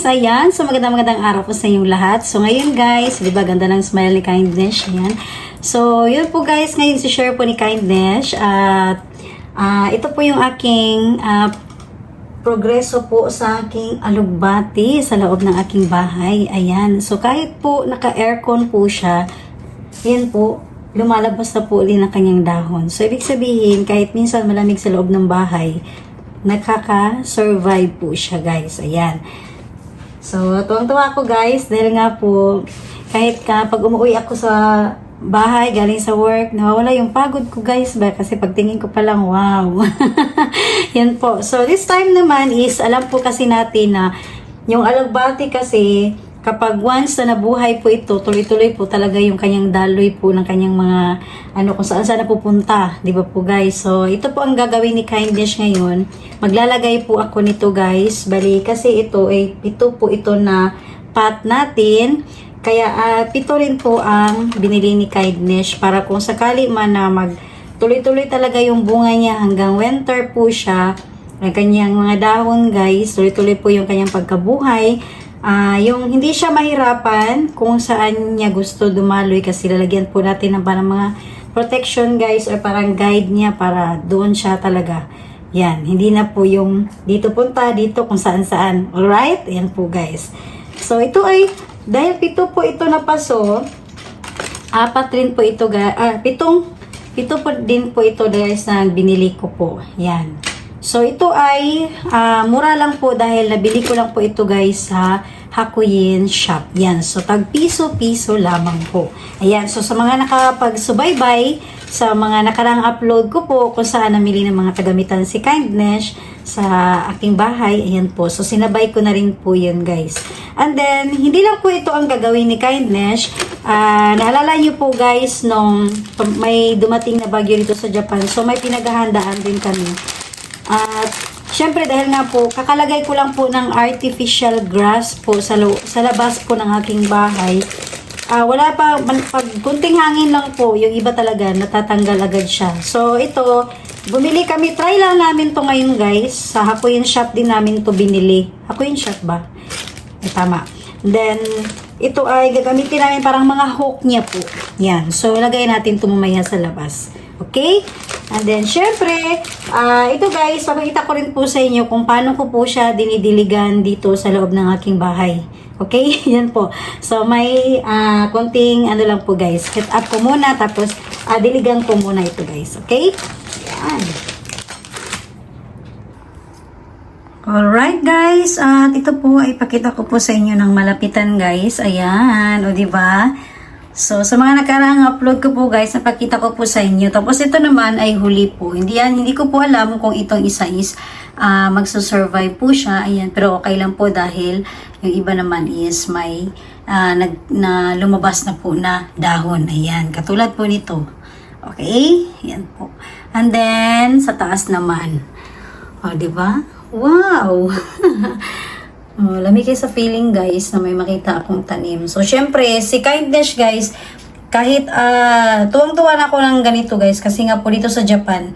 Guys! Ayan, so magandang magandang araw po sa inyong lahat. So ngayon guys, di ba ganda ng smile ni Kindness yan. So yun po guys, ngayon si share po ni Kindness at ah, ito po yung aking ah, progreso po sa aking alugbati sa loob ng aking bahay. Ayan, so kahit po naka-aircon po siya, yan po, lumalabas na po ulit ng kanyang dahon. So ibig sabihin, kahit minsan malamig sa loob ng bahay, nakaka-survive po siya guys. Ayan. So, tuwang-tuwa ako guys dahil nga po kahit ka pag umuwi ako sa bahay galing sa work, nawawala yung pagod ko guys ba kasi pagtingin ko pa lang wow. Yan po. So, this time naman is alam po kasi natin na yung alagbati kasi kapag once na nabuhay po ito, tuloy-tuloy po talaga yung kanyang daloy po ng kanyang mga ano kung saan saan napupunta, 'di ba po guys? So, ito po ang gagawin ni Kindness ngayon. Maglalagay po ako nito guys. Bali kasi ito ay ito po ito na pot natin. Kaya ah, pito rin po ang binili ni Kindness para kung sakali man na mag tuloy-tuloy talaga yung bunga niya hanggang winter po siya. Ang kanyang mga dahon guys, tuloy-tuloy po yung kanyang pagkabuhay. Ah, yung hindi siya mahirapan kung saan niya gusto dumaloy kasi lalagyan po natin ng parang mga protection guys or parang guide niya para doon siya talaga. Yan, hindi na po yung dito punta, dito kung saan saan. Alright? Yan po guys. So ito ay, dahil pito po ito na paso, apat rin po ito, ah, pitong, pito po din po ito guys na binili ko po. Yan. So, ito ay ah, mura lang po dahil nabili ko lang po ito guys sa Hakuyin Shop. Yan. So, tag piso-piso lamang po. Ayan. So, sa mga nakapagsubaybay, sa mga nakarang upload ko po kung saan namili ng mga kagamitan si Kindness sa aking bahay. Ayan po. So, sinabay ko na rin po yun guys. And then, hindi lang po ito ang gagawin ni Kindness. Ah, naalala niyo po guys nung may dumating na bagyo dito sa Japan. So, may pinaghahandaan din kami. At syempre dahil nga po, kakalagay ko lang po ng artificial grass po sa, sa labas po ng aking bahay. Ah, wala pa, man- pag kunting hangin lang po, yung iba talaga, natatanggal agad siya. So, ito, bumili kami, try lang namin to ngayon guys. Sa Hakuyin Shop din namin to binili. Hakuyin Shop ba? Eh, tama. Then, ito ay gagamitin namin parang mga hook niya po. Yan. So, lagay natin ito mamaya sa labas. Okay? And then, syempre, ah, ito guys, papakita ko rin po sa inyo kung paano ko po siya dinidiligan dito sa loob ng aking bahay. Okay? Yan po. So, may ah, konting ano lang po guys. Set up ko muna, tapos ah, diligan ko muna ito guys. Okay? Yan. Alright guys, at ito po ay pakita ko po sa inyo ng malapitan guys. Ayan, o di ba? So sa mga nakaraang upload ko po guys, napakita ko po sa inyo. Tapos ito naman ay huli po. Hindi yan, hindi ko po alam kung itong isa is ah, magsusurvive po siya. Ayan, pero okay lang po dahil yung iba naman is may ah, nag, na lumabas na po na dahon. Ayan, katulad po nito. Okay? Ayan po. And then, sa taas naman. O, di ba? Wow! oh, lamig sa feeling guys na may makita akong tanim. So, syempre, si Kindness guys, kahit ah tuwang-tuwa na ako ng ganito guys kasi nga po dito sa Japan,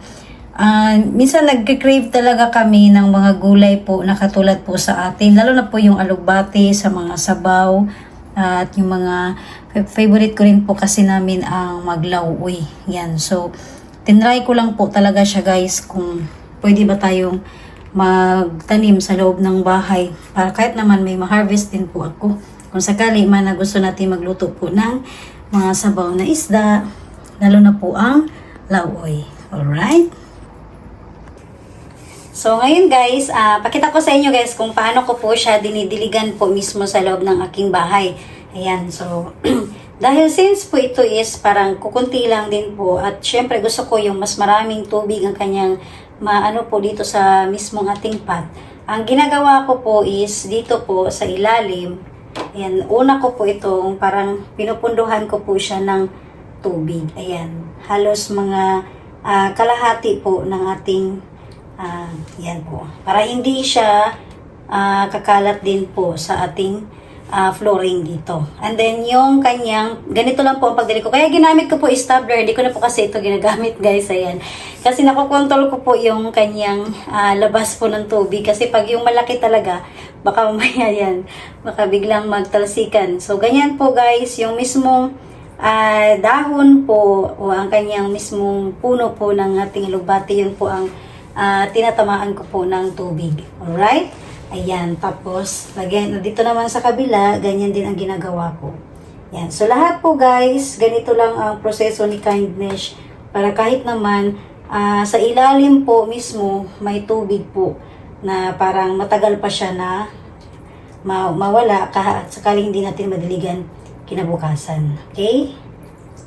ah minsan nagke-crave talaga kami ng mga gulay po na katulad po sa atin. Lalo na po yung alugbati sa mga sabaw at yung mga fa- favorite ko rin po kasi namin ang maglauoy. Yan. So, tinry ko lang po talaga siya guys kung pwede ba tayong magtanim sa loob ng bahay para kahit naman may ma-harvest din po ako. Kung sakali man na gusto natin magluto po ng mga sabaw na isda, lalo na po ang lawoy. Alright? So, ngayon guys, ah pakita ko sa inyo guys kung paano ko po siya dinidiligan po mismo sa loob ng aking bahay. Ayan, so, dahil since po ito is parang kukunti lang din po at syempre gusto ko yung mas maraming tubig ang kanyang maano po dito sa mismong ating pot. Ang ginagawa ko po is dito po sa ilalim, ayan, una ko po itong parang pinupunduhan ko po siya ng tubig. Ayan, halos mga ah, kalahati po ng ating Ah, yan po. Para hindi siya ah, kakalat din po sa ating ah, flooring dito. And then yung kanyang, ganito lang po ang pagdili ko. Kaya ginamit ko po is tumbler. Hindi ko na po kasi ito ginagamit guys. Ayan. Kasi nakokontrol ko po yung kanyang ah, labas po ng tubig. Kasi pag yung malaki talaga, baka mamaya yan, baka biglang magtalsikan. So ganyan po guys, yung mismong ah, dahon po o ang kanyang mismong puno po ng ating lugbati, yun po ang ah, tinatamaan ko po ng tubig. Alright? Ayan, tapos, lagyan, dito naman sa kabila, ganyan din ang ginagawa ko. Yan. So, lahat po guys, ganito lang ang proseso ni kindness para kahit naman ah, sa ilalim po mismo, may tubig po na parang matagal pa siya na ma- mawala kahit sakaling hindi natin madiligan kinabukasan. Okay?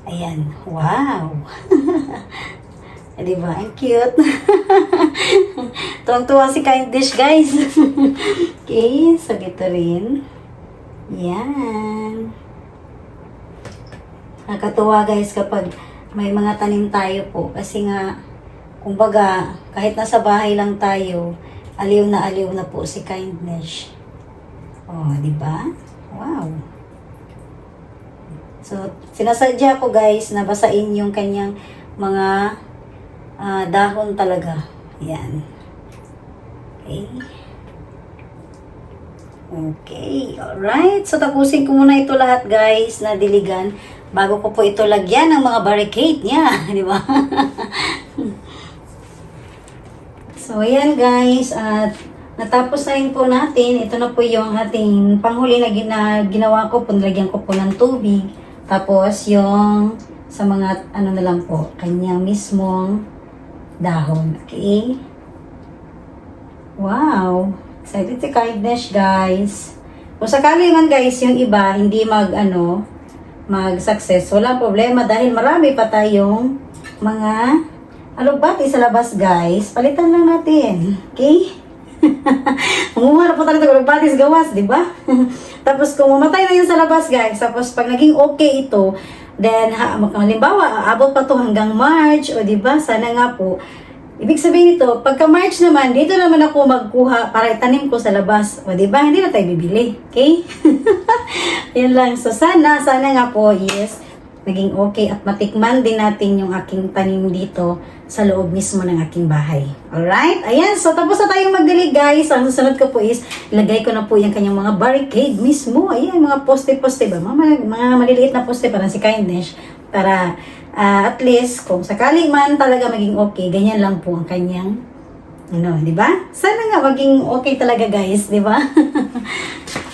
Ayan. Wow! Di ba? Ang cute. Tuwang-tuwa si Kind Dish, guys. okay, so ito rin. Yan. Nakatuwa guys kapag may mga tanim tayo po. Kasi nga, kumbaga, kahit nasa bahay lang tayo, aliw na aliw na po si kindness. Oh, di ba? Wow. So, sinasadya ko guys na basain yung kanyang mga ah, dahon talaga. Yan. Okay. Okay, alright. So, tapusin ko muna ito lahat, guys, na diligan bago ko po ito lagyan ng mga barricade niya, di ba? so, ayan, guys, at natapos na rin po natin. Ito na po yung ating panghuli na gina, ginawa ko po. Nilagyan ko po ng tubig. Tapos, yung sa mga, ano na lang po, kanyang mismong dahon. Okay? Wow! Excited si kindness, guys. Kung sakali man, guys, yung iba, hindi mag, ano, mag-success, walang problema dahil marami pa tayong mga alugbati sa labas, guys. Palitan lang natin. Okay? Manguha na po tayo ng alugbati sa gawas, di ba? tapos kung mamatay na yun sa labas, guys, tapos pag naging okay ito, then, ha, halimbawa, aabot pa to hanggang March, o di ba? Sana nga po, Ibig sabihin nito, pagka March naman, dito naman ako magkuha para itanim ko sa labas. O, di ba? Hindi na tayo bibili. Okay? Yan lang. So, sana, sana nga po, yes, naging okay at matikman din natin yung aking tanim dito sa loob mismo ng aking bahay. Alright? Ayan. So, tapos na tayong magdilig, guys. Ang susunod ko po is, ilagay ko na po yung kanyang mga barricade mismo. Ayan, mga poste-poste ba? Mga, mga maliliit na poste para si kindness. Para Ah, at least, kung sakaling man talaga maging okay, ganyan lang po ang kanyang, ano, di ba? Sana nga maging okay talaga guys, di ba?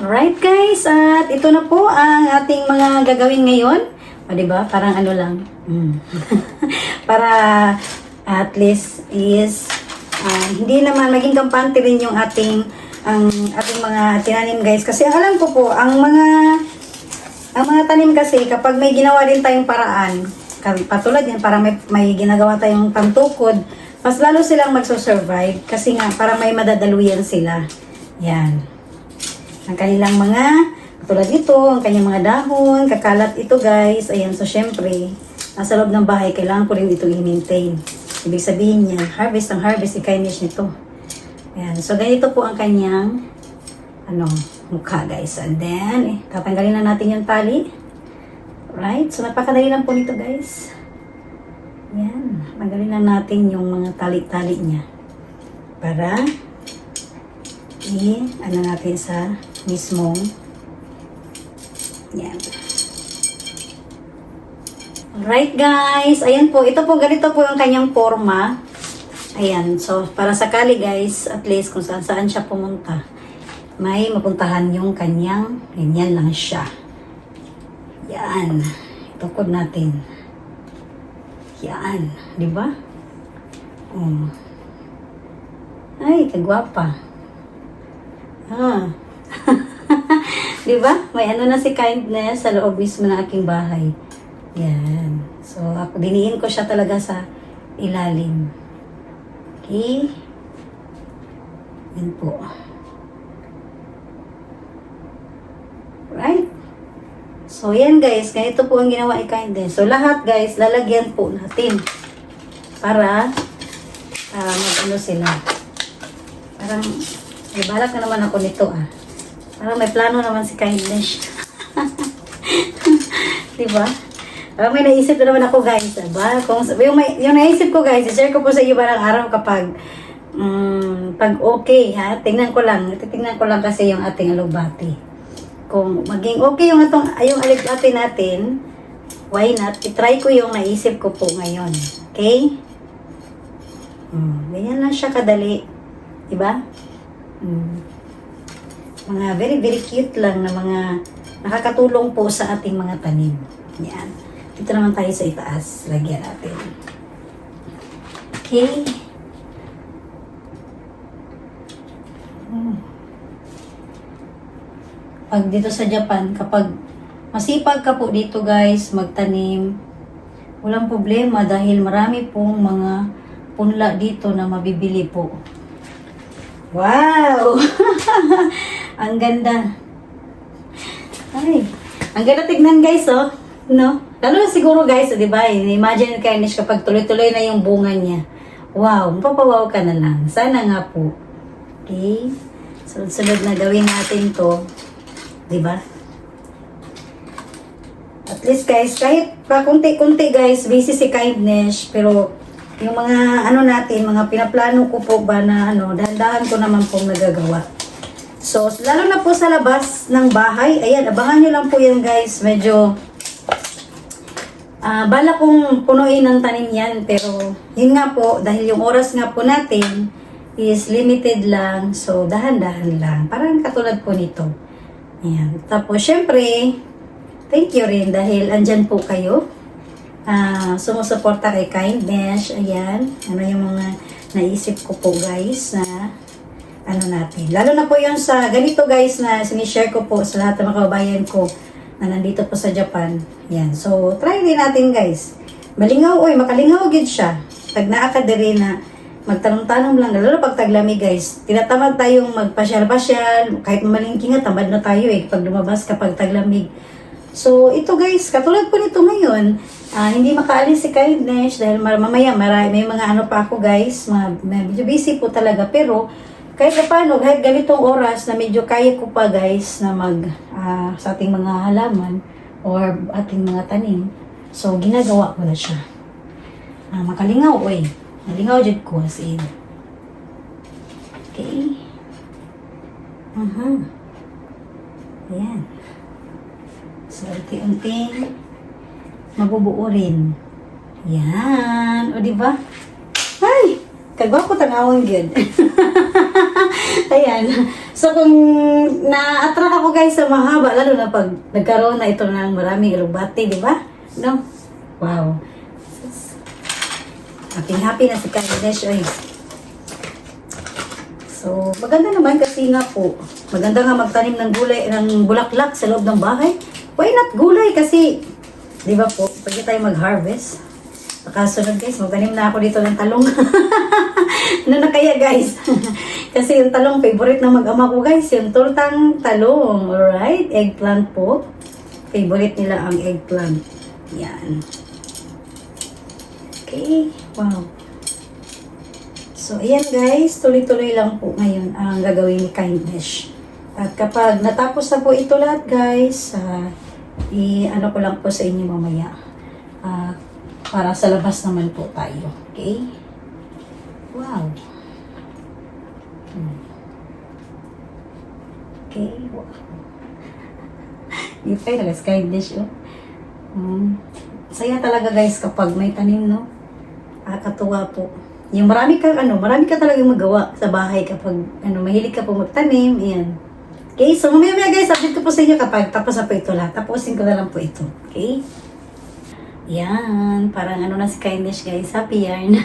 Alright guys, at ito na po ang ating mga gagawin ngayon. O di ba? Parang ano lang. Mm. Para at least is ah, hindi naman maging kampante rin yung ating ang ating mga tinanim guys kasi alam ko po ang mga ang mga tanim kasi, kapag may ginawa din tayong paraan, patulad yan, para may, may ginagawa tayong pantukod, mas lalo silang magsusurvive kasi nga, para may madadaluyan sila. Yan. Ang kanilang mga, katulad ito, ang kanyang mga dahon, kakalat ito guys. Ayan, so syempre, nasa loob ng bahay, kailangan ko rin ito i-maintain. Ibig sabihin niya, harvest ang harvest, i-kindness nito. Ayan, so ganito po ang kanyang ano, mukha guys. And then, eh, tatanggalin na natin yung tali. Right? So, napakadali lang po nito guys. Yan. Tanggalin na natin yung mga tali-tali niya. Para i ano natin sa mismong yan. Alright guys, ayan po, ito po, ganito po yung kanyang forma. Ayan, so para sakali guys, at least kung saan saan siya pumunta, may mapuntahan yung kanyang, ganyan lang siya. Yan, tukod natin. Yan, di ba? Um. Ay, kagwapa. Ah. di ba? May ano na si kindness sa loob mismo ng aking bahay. Yan. So, ako diniin ko siya talaga sa ilalim. Okay. Yan po. Right? So, yan guys. Ganito po ang ginawa ni kindness. So, lahat guys, lalagyan po natin. Para, ah, mag-ano sila. Parang, may balak na naman ako nito ah. Parang may plano naman si kindness. Di ba? Parang may naisip na naman ako guys. Diba? Kung, yung, may, yung naisip ko guys, share ko po sa iyo barang araw kapag mm, pag okay ha, tingnan ko lang. Titingnan ko lang kasi yung ating alubati. Kung maging okay yung atong yung alubati natin, why not? I-try ko yung naisip ko po ngayon. Okay? Mm, ganyan lang siya kadali. Diba? Mm. Mga very, very cute lang na mga nakakatulong po sa ating mga tanim. Yan. Dito naman tayo sa itaas. Lagyan natin. Okay. Pag dito sa Japan, kapag masipag ka po dito guys, magtanim, walang problema dahil marami pong mga punla dito na mabibili po. Wow! ang ganda. Ay, ang ganda tignan guys, oh. No? Lalo na siguro guys, di ba? Imagine Carnish kapag tuloy-tuloy na yung bunga niya. Wow, mapapawaw ka na lang. Sana nga po. Okay? Sunod-sunod na gawin natin to. Di ba? At least guys, kahit pa kunti-kunti guys, busy si kindness, pero yung mga ano natin, mga pinaplano ko po ba na ano, dahan-dahan ko naman pong nagagawa. So, lalo na po sa labas ng bahay, ayan, abangan nyo lang po yan guys, medyo ah bala kong punuin ng tanim yan, pero yun nga po, dahil yung oras nga po natin is limited lang, so dahan-dahan lang. Parang katulad po nito. Ayan. Tapos, syempre, thank you rin dahil andyan po kayo. Ah, sumusuporta kay Kindness. Ayan. Ano yung mga naisip ko po guys na ano natin. Lalo na po yung sa ganito guys na sinishare ko po sa lahat ng mga kababayan ko na nandito po sa Japan. Yan. So, try din natin guys. Malingaw, oy, makalingaw gid siya. Pag naa ka diri na magtanong-tanong lang, lalo pag taglamig guys, tinatamad tayong magpasyal-pasyal, kahit mamalingki nga, tamad na tayo eh, pag lumabas kapag taglamig. So, ito guys, katulad po nito ngayon, ah, hindi makaalis si Kindness dahil mamaya marami, may mga ano pa ako guys, mga, medyo busy po talaga, pero kahit na paano, kahit ganitong oras na medyo kaya ko pa guys na mag ah, sa ating mga halaman or ating mga tanim, so ginagawa ko na siya. Ah, makalingaw, oy. Malingaw dyan ko as in. Okay. Aha. Ayan. So, unti-unting mabubuo rin. Yan. O, di ba? Ay! Kagwapo tanawon yun. Ayan. So, kung na-attract ako guys sa mahaba, lalo na pag nagkaroon na ito ng maraming alubati, di ba? No? Wow. Happy happy na si Candice Oy. So, maganda naman kasi nga po, maganda nga magtanim ng gulay, ng bulaklak sa loob ng bahay. Why not gulay? Kasi, di ba po, pwede tayo mag-harvest. Pagkasunod guys, magtanim na ako dito ng talong. ano na kaya guys? kasi yung talong, favorite ng mag-ama ko guys, yung tortang talong. Alright? Eggplant po. Favorite nila ang eggplant. Yan. Okay. Wow. So, ayan guys, tuloy-tuloy lang po ngayon ang gagawin ni Kindness. At kapag natapos na po ito lahat guys, ah, i-ano ko lang po sa inyo mamaya. Ah, para sa labas naman po tayo. Okay? Wow. Hmm. Okay. Wow. Hindi pa yung Kindness oh. Hmm. Saya talaga guys kapag may tanim, no? Nakakatuwa po. Yung marami ka, ano, marami ka talagang magawa sa bahay kapag, ano, mahilig ka po magtanim, ayan. Okay, so mamaya mamaya guys, update ko po sa inyo kapag tapos na po ito lahat. Tapusin ko na lang po ito. Okay? Yan, parang ano na si Kindness guys, happy yarn.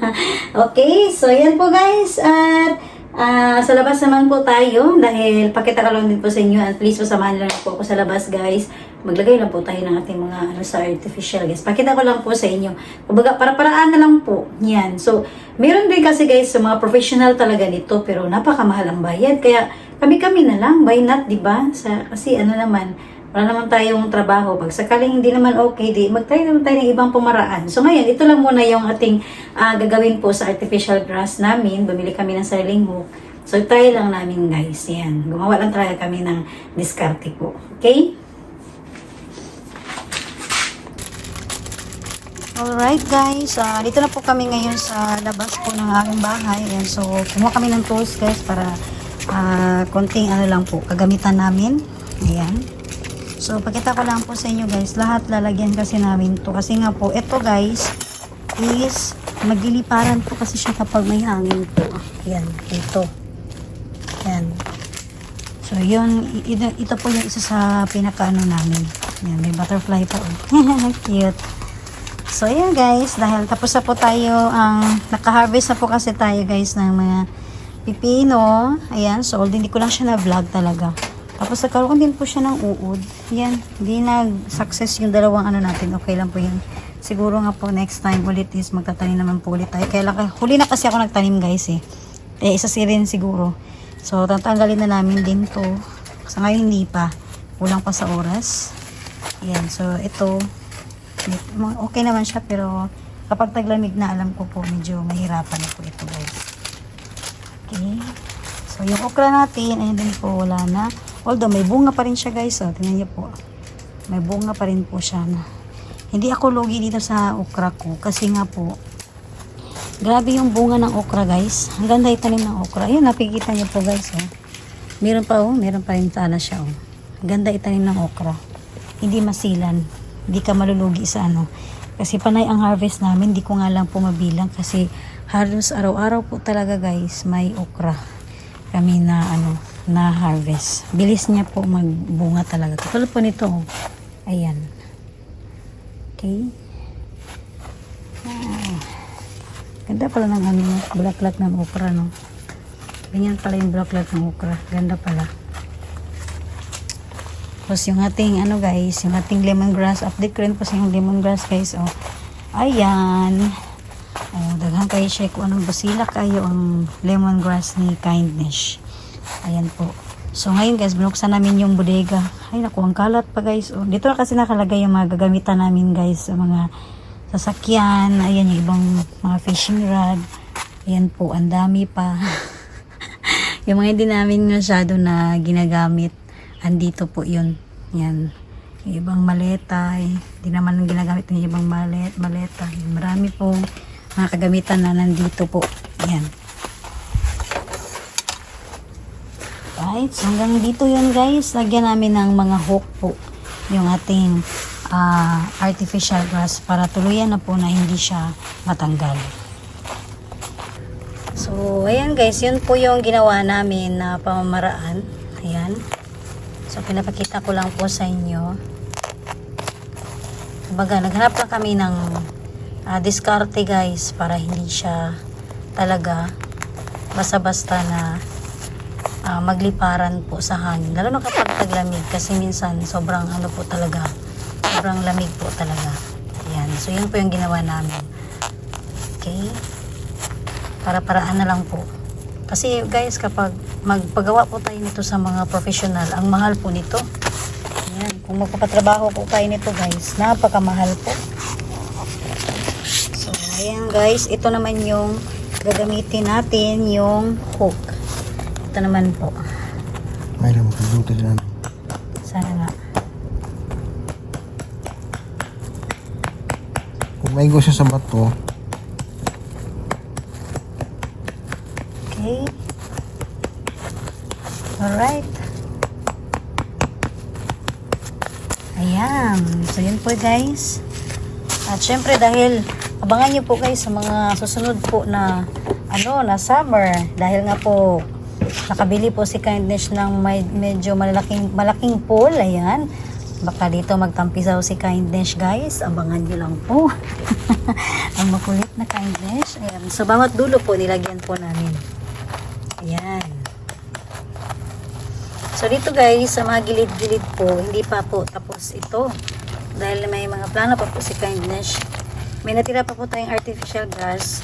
okay, so yan po guys, at ah, sa labas naman po tayo dahil pakita ko lang din po sa inyo at please po samahan lang po ako sa labas guys. Maglagay lang po tayo ng ating mga ano sa artificial guys. Pakita ko lang po sa inyo. Kumbaga, para-paraan na lang po. Yan. So, meron din kasi guys sa mga professional talaga nito pero napakamahal ang bayad. Kaya kami-kami na lang, why not, ba? Sa, kasi ano naman, wala naman tayong trabaho. Pag sakaling hindi naman okay, di, mag-try naman tayo ng ibang pumaraan. So ngayon, ito lang muna yung ating ah, gagawin po sa artificial grass namin. Bumili kami ng sariling hook. So, try lang namin guys. Yan. Gumawa lang talaga kami ng diskarte po. Okay? Alright guys, ah, dito na po kami ngayon sa labas po ng aming bahay. Ayan, so, kumuha kami ng tools guys para ah, konting ano lang po, kagamitan namin. Ayan. So, pakita ko lang po sa inyo guys, lahat lalagyan kasi namin to. Kasi nga po, ito guys, is magliliparan po kasi siya kapag may hangin po. Ayan, ito. Ayan. So, yun, ito, po yung isa sa pinakaano namin. Ayan, may butterfly pa. Cute. So, ayan guys, dahil tapos na po tayo, ang naka-harvest na po kasi tayo guys ng mga pipino. Ayan, so hindi ko lang siya na-vlog talaga. Tapos nagkaroon din po siya ng uod. Ayan, hindi nag-success yung dalawang ano natin. Okay lang po yun. Siguro nga po next time ulit is magtatanim naman po ulit tayo. Kaya lang, huli na kasi ako nagtanim guys eh. Eh, isa si siguro. So, tatanggalin na namin din to. Sa ngayon hindi pa. Kulang pa sa oras. Ayan, so ito, okay naman siya pero kapag taglamig na alam ko po medyo mahirapan na po ito guys okay so yung okra natin ayun din po wala na although may bunga pa rin siya guys. Oh, tingnan niyo po. May bunga pa rin po siya na. Hindi ako lugi dito sa okra ko kasi nga po grabe yung bunga ng okra guys. Ang ganda itanim ng okra. Ayun nakikita niyo po guys oh. meron pa oh meron pa rin sana siya oh. ang ganda itanim ng okra. Hindi masilan. Hindi ka malulugi sa ano. Kasi panay ang harvest namin, hindi ko nga lang po mabilang kasi halos araw-araw po talaga guys, may okra. Kami na ano, na harvest. Bilis niya po magbunga talaga. Katulad po nito, oh. ayan. Okay. Ah. Ganda pala ng ano, bulaklak ng okra, no? Ganyan pala yung bulaklak ng okra. Ganda pala. Tapos yung ating ano guys, yung ating lemongrass, update ko rin po sa yung lemongrass guys. Oh. Ayan. Oh, daghan kayo siya kung anong basila kayo ang lemongrass ni Kindness. Ayan po. So ngayon guys, binuksan namin yung bodega. Ay naku, ang kalat pa guys. Oh, dito na kasi nakalagay yung mga gagamitan namin guys. Mga sasakyan. Ayan yung ibang mga fishing rod. Ayan po, ang dami pa. yung mga hindi namin masyado na ginagamit andito po yun. Yan. Yung ibang maleta, eh, di naman ginagamit ng ibang malet, maleta. Marami pong mga kagamitan na nandito po. Yan. Right, so hanggang dito yun guys. Lagyan namin ng mga hook po. Yung ating ah, artificial grass para tuluyan na po na hindi siya matanggal. So, ayan guys, yun po yung ginawa namin na pamamaraan. Ayan. So, pinapakita ko lang po sa inyo. Kumbaga, naghanap lang kami ng ah, diskarte guys para hindi siya talaga basta-basta na ah, magliparan po sa hangin. Lalo na kapag taglamig kasi minsan sobrang ano po talaga, sobrang lamig po talaga. Ayan. So, yun po yung ginawa namin. Okay? Para-paraan na lang po. Kasi guys, kapag magpagawa po tayo nito sa mga professional, ang mahal po nito. Ayan, kung magpapatrabaho po tayo nito guys, napakamahal po. So, ayan guys, ito naman yung gagamitin natin yung hook. Ito naman po. May lang magluto din ano. Sana nga. Kung may gusto sa bato, Okay. Alright. Ayan. So, yun po guys. At syempre dahil abangan nyo po guys sa mga susunod po na ano, na summer. Dahil nga po nakabili po si Kindness ng may, medyo malaking, malaking pool. Ayan. Baka dito magtampisaw si Kindness guys. Abangan nyo lang po. Ang makulit na Kindness. Ayan. So, bawat dulo po nilagyan po namin. Ayan. So dito guys, sa mga gilid-gilid po, hindi pa po tapos ito. Dahil may mga plano pa po si Kindness. May natira pa po tayong artificial grass.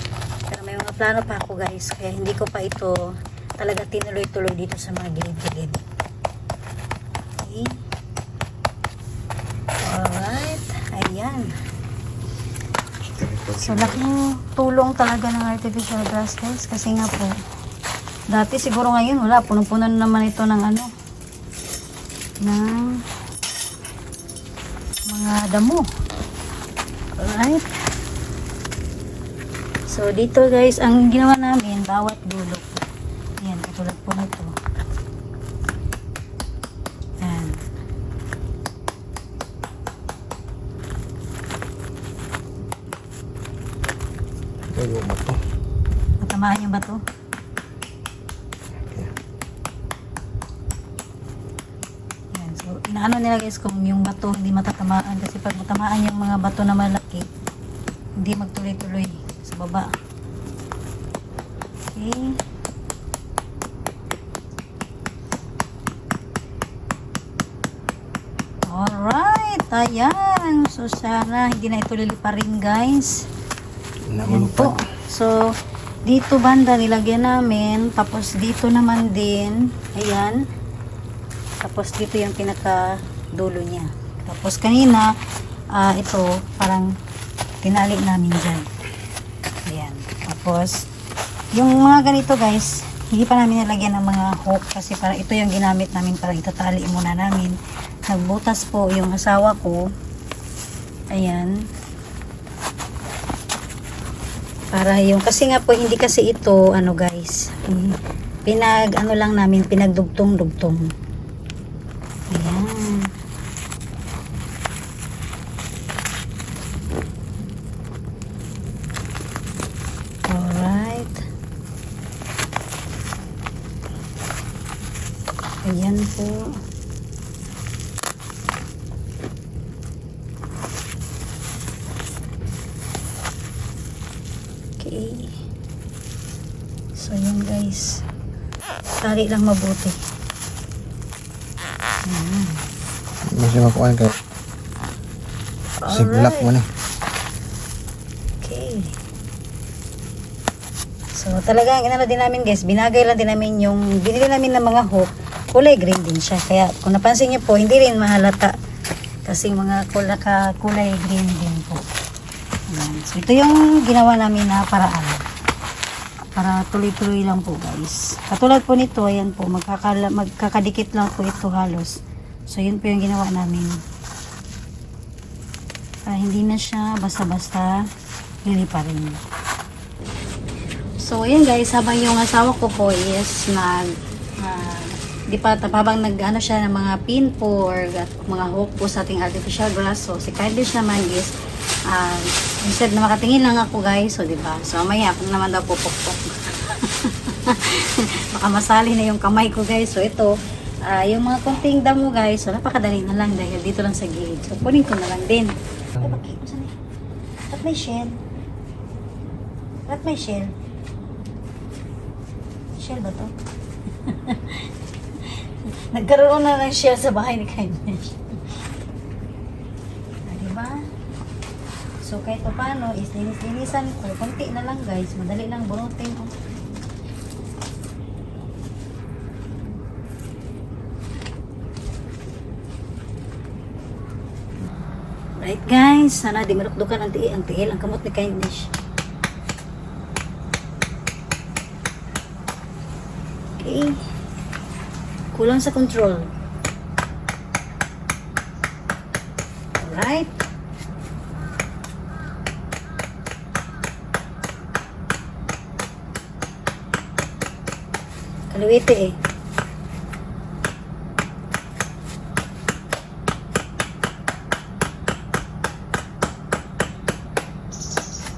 Pero may mga plano pa ako guys. Kaya hindi ko pa ito talaga tinuloy-tuloy dito sa mga gilid-gilid. Okay. Alright. Ayan. So laking tulong talaga ng artificial grass guys. Kasi nga po, Dati siguro ngayon wala, punong-puno na naman ito ng ano, ng mga damo. Alright. So, dito guys, ang ginawa namin, bawat dulo. Ayan, katulad po nito. Ayan. Tayo ba to? Matamaan yung bato. Ayan, so, inaano nila guys kung yung bato hindi matatamaan matamaan yung mga bato na malaki, hindi magtuloy-tuloy sa baba. Okay. Alright, ayan. So, sana hindi na ito liliparin guys. Ayan po. So, dito banda nilagyan namin. Tapos dito naman din. Ayan. Tapos dito yung pinaka dulo niya. Tapos kanina, ah, ito, parang tinali namin dyan. Ayan. Tapos, yung mga ganito guys, hindi pa namin nilagyan ng mga hook kasi para ito yung ginamit namin para itatali muna namin. Nagbutas po yung asawa ko. Ayan. Para yung, kasi nga po, hindi kasi ito, ano guys, pinag, ano lang namin, pinagdugtong-dugtong. Ayan. Alright. Ayan po. Okay. So, yun guys. Tali lang mabuti. Hindi siya makuha ka. Siglap mo na. Okay. So, talagang inano din namin guys, binagay lang din namin yung binili namin ng mga hook, kulay green din siya. Kaya kung napansin niyo po, hindi rin mahalata. Kasi mga kulay, kulay green din po. So, ito yung ginawa namin na paraan. Para tuloy-tuloy lang po guys. Katulad po nito, ayan po, magkakala, magkakadikit lang po ito halos. So, yun po yung ginawa namin. Para hindi na siya basta-basta liliparin. So, ayan guys, habang yung asawa ko po is nag, ah, di pa, habang nag, ano siya ng mga pin po or mga hook po sa ating artificial grass. So, si Cardish naman is, ah, instead na makatingin lang ako guys, so di ba? So, mamaya ako naman daw pupukpok. Baka masali na yung kamay ko guys. So, ito, ah, yung mga konting damo guys, so napakadali na lang dahil dito lang sa gilid. So, kunin ko na lang din. Ay, bakit? Saan eh? May shell? Ba't may shell? Shell ba to? Nagkaroon na ng shell sa bahay ni Kindness. Ah, diba? So, kahit pa paano, is linis-linisan ko. Konti na lang guys. Madali lang bunutin ko. Right guys, sana di marukdukan ang tiil, ang tiil, ang kamot ni Kindness. Okay. Kulang sa control. Alright. Kaluwite eh.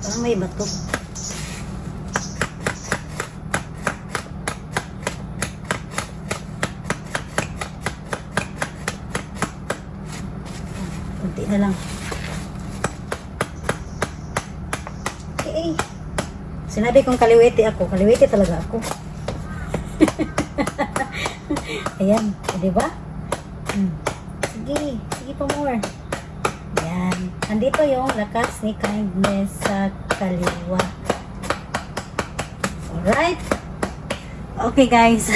Parang may bato. Kunti na lang. Okay. Sinabi kong kaliwete ako. Kaliwete talaga ako. Ayan. O, diba? Hmm. Sige. Sige pa more. Ayan. Andito yung lakas ni kindness sa kaliwa. Alright. Okay guys.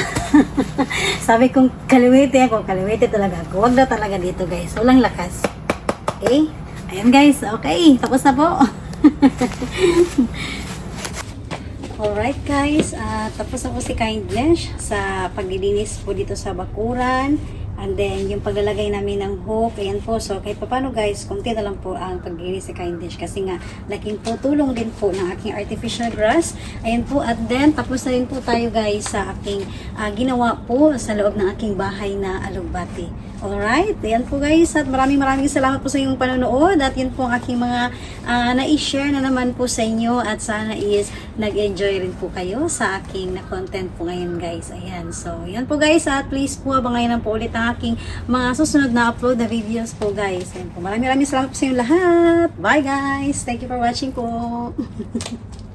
Sabi kong kaliwete ako. Kaliwete talaga ako. Huwag na talaga dito guys. Walang lakas. Okay? Ayan guys. Okay. Tapos na po. Alright guys, ah, tapos na po si Kindness sa paglilinis po dito sa bakuran. And then, yung paglalagay namin ng hook, ayan po. So, kahit paano guys, konti na lang po ang paglilinis si Kindness. Kasi nga, laking po tulong din po ng aking artificial grass. Ayan po. At then, tapos na rin po tayo guys sa aking ah, ginawa po sa loob ng aking bahay na alugbati. Alright, ayan po guys at maraming maraming salamat po sa inyong panonood at yun po ang aking mga ah, na-share na naman po sa inyo at sana is nag-enjoy rin po kayo sa aking na content po ngayon guys. Ayan, so yan po guys at please po abangayan po ulit ang aking mga susunod na upload na videos po guys. Ayan po, maraming maraming salamat po sa inyong lahat. Bye guys! Thank you for watching po!